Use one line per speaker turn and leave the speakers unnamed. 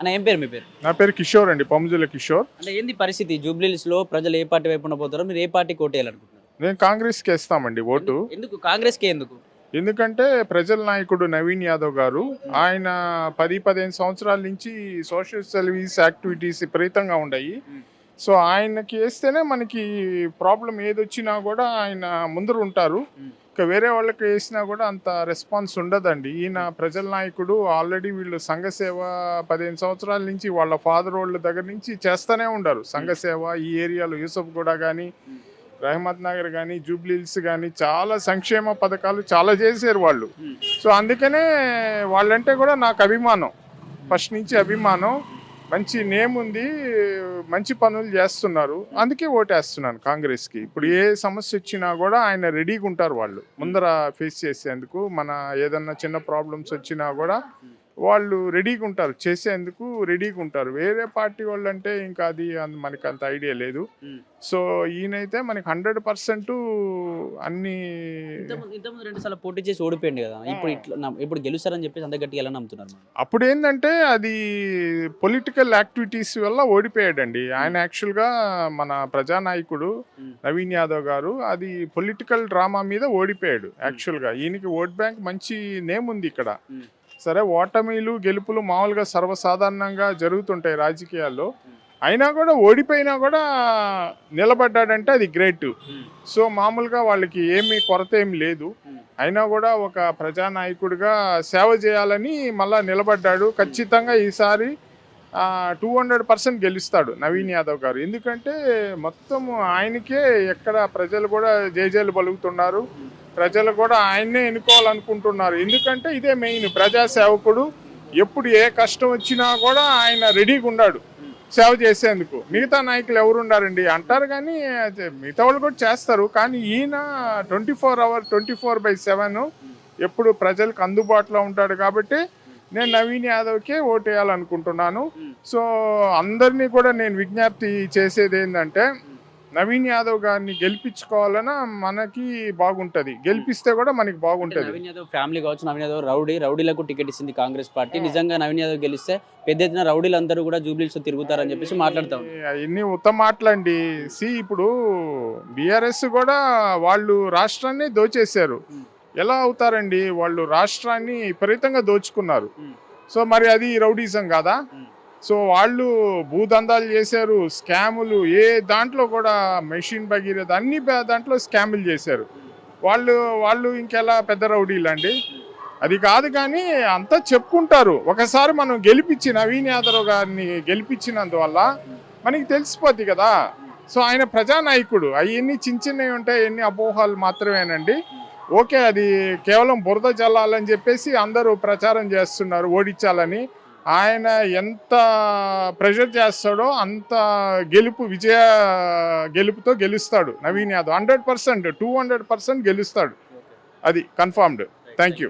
అన్న ఏం పేరు మీ పేరు?
నా పేరు కిషోర్ అండి పముజుల కిషోర్.
అంటే ఏంది పరిస్థితి? జూబ్లీస్లో ప్రజలు ఏ పార్టీ వైపు పోతారో మీరు ఏ పార్టీ కోటేయాలనుకుంటున్నారు
నేను కాంగ్రెస్కి వేస్తామండి ఓటు.
ఎందుకు? కాంగ్రెస్కి ఎందుకు?
ఎందుకంటే ప్రజల నాయకుడు నవీన్ యాదవ్ గారు ఆయన పది పదిహేను సంవత్సరాల నుంచి సోషల్ సర్వీస్ యాక్టివిటీస్ విపరీతంగా ఉన్నాయి. సో ఆయనకి వేస్తేనే మనకి ప్రాబ్లం ఏదొచ్చినా కూడా ఆయన ముందర ఉంటారు. ఇక వేరే వాళ్ళకి వేసినా కూడా అంత రెస్పాన్స్ ఉండదండి. ఈయన ప్రజల నాయకుడు ఆల్రెడీ వీళ్ళు సంఘ సేవ పదిహేను సంవత్సరాల నుంచి వాళ్ళ ఫాదర్ వాళ్ళ దగ్గర నుంచి చేస్తూనే ఉండరు. సంఘ సేవ ఈ ఏరియాలో యూసఫ్ కూడా కానీ. రహమత్ నగర్ కానీ జూబ్లీల్స్ కానీ చాలా సంక్షేమ పథకాలు చాలా చేశారు వాళ్ళు. సో అందుకనే వాళ్ళంటే కూడా నాకు అభిమానం. ఫస్ట్ నుంచి అభిమానం. మంచి నేమ్ ఉంది మంచి పనులు చేస్తున్నారు. అందుకే ఓటేస్తున్నాను కాంగ్రెస్కి. ఇప్పుడు ఏ సమస్య వచ్చినా కూడా ఆయన రెడీగా ఉంటారు వాళ్ళు. ముందర ఫేస్ చేసేందుకు మన ఏదన్నా చిన్న ప్రాబ్లమ్స్ వచ్చినా కూడా వాళ్ళు రెడీగా ఉంటారు. చేసేందుకు రెడీగా ఉంటారు. వేరే పార్టీ వాళ్ళు అంటే ఇంకా అది మనకి అంత ఐడియా లేదు. సో ఈయనైతే మనకి హండ్రెడ్ పర్సెంట్ అన్ని
ఇంతకుముందు ఇంతకుముందు రెండు సార్లు పోటీ చేసి ఓడిపోయింది కదా. ఇప్పుడు ఇట్లా ఇప్పుడు గెలుస్తారని చెప్పేసి అంత గట్టిగా ఎలా నమ్ముతున్నారు?
అప్పుడు ఏంటంటే అది పొలిటికల్ యాక్టివిటీస్ వల్ల ఓడిపోయాడండి. ఆయన యాక్చువల్గా మన ప్రజానాయకుడు. నవీన్ యాదవ్ గారు అది పొలిటికల్ డ్రామా మీద ఓడిపోయాడు యాక్చువల్గా ఈయనకి ఓట్ బ్యాంక్ మంచి నేమ్ ఉంది ఇక్కడ. సరే ఓటమిలు గెలుపులు మామూలుగా సర్వసాధారణంగా జరుగుతుంటాయి రాజకీయాల్లో. అయినా కూడా ఓడిపోయినా కూడా నిలబడ్డాడంటే అది గ్రేట్. సో మామూలుగా వాళ్ళకి ఏమీ కొరత ఏం లేదు. అయినా కూడా ఒక ప్రజానాయకుడిగా సేవ చేయాలని మళ్ళా నిలబడ్డాడు. ఖచ్చితంగా ఈసారి టూ హండ్రెడ్ పర్సెంట్ గెలుస్తాడు నవీన్ యాదవ్ గారు. ఎందుకంటే మొత్తం ఆయనకే ఎక్కడ ప్రజలు కూడా జేజేలు పలుకుతున్నారు. ప్రజలు కూడా ఆయన్నే ఎన్నుకోవాలనుకుంటున్నారు. ఎందుకంటే ఇదే మెయిన్ ప్రజాసేవకుడు ఎప్పుడు ఏ కష్టం వచ్చినా కూడా ఆయన రెడీగా ఉన్నాడు సేవ చేసేందుకు. మిగతా నాయకులు ఎవరున్నారండి అంటారు కానీ అదే మిగతా వాళ్ళు కూడా చేస్తారు. కానీ ఈయన twenty four hour twenty four by seven ఎప్పుడు ప్రజలకు అందుబాటులో ఉంటాడు కాబట్టి నేను నవీన్ యాదవ్కే ఓటు వేయాలనుకుంటున్నాను సో అందరినీ కూడా నేను విజ్ఞప్తి చేసేది ఏంటంటే నవీన్ యాదవ్ గారిని గెలిపించుకోవాలన్నా మనకి బాగుంటది. గెలిపిస్తే కూడా మనకి బాగుంటది.
నవీన్ యాదవ్ ఫ్యామిలీ కావచ్చు నవీన్ యాదవ్ రౌడీ రౌడీలకు టికెట్ ఇచ్చింది కాంగ్రెస్ పార్టీ. నిజంగా నవీన్ యాదవ్ గెలిస్తే పెద్ద ఎత్తున రౌడీలు అందరూ కూడా జూబ్లీస్ తిరుగుతారని చెప్పేసి మాట్లాడుతా.
అవన్నీ ఉత్తమ మాటలండి. సి ఇప్పుడు బీఆర్ఎస్ కూడా వాళ్ళు రాష్ట్రాన్ని దోచేశారు. ఎలా అవుతారండి? వాళ్ళు రాష్ట్రాన్ని విపరీతంగా దోచుకున్నారు. సో మరి అది రౌడీజం కాదా. సో వాళ్ళు భూదందాలు చేశారు స్కాములు ఏ దాంట్లో కూడా మెషిన్ భగీరథ అన్ని దాంట్లో స్కాములు చేశారు. వాళ్ళు వాళ్ళు ఇంకెలా పెద్ద రౌడీలండి? అది కాదు కానీ అంతా చెప్పుకుంటారు. ఒకసారి మనం గెలిపించి నవీన్ యాదవ్ గారిని గెలిపించినందువల్ల మనకి తెలిసిపోద్ది కదా. సో ఆయన ప్రజానాయకుడు. అవన్నీ చిన్న చిన్నవి ఉంటాయి ఎన్ని అపోహలు మాత్రమేనండి. ఓకే అది కేవలం బురద జల్లాలని చెప్పేసి అందరూ ప్రచారం చేస్తున్నారు ఓడించాలని. ఆయన ఎంత ప్రెషర్ చేస్తాడో అంత గెలుపు విజయ గెలుపుతో గెలుస్తాడు Naveen Yadav. Hundred percent two hundred percent గెలుస్తాడు. అది కన్ఫర్మ్డ్ థ్యాంక్ యూ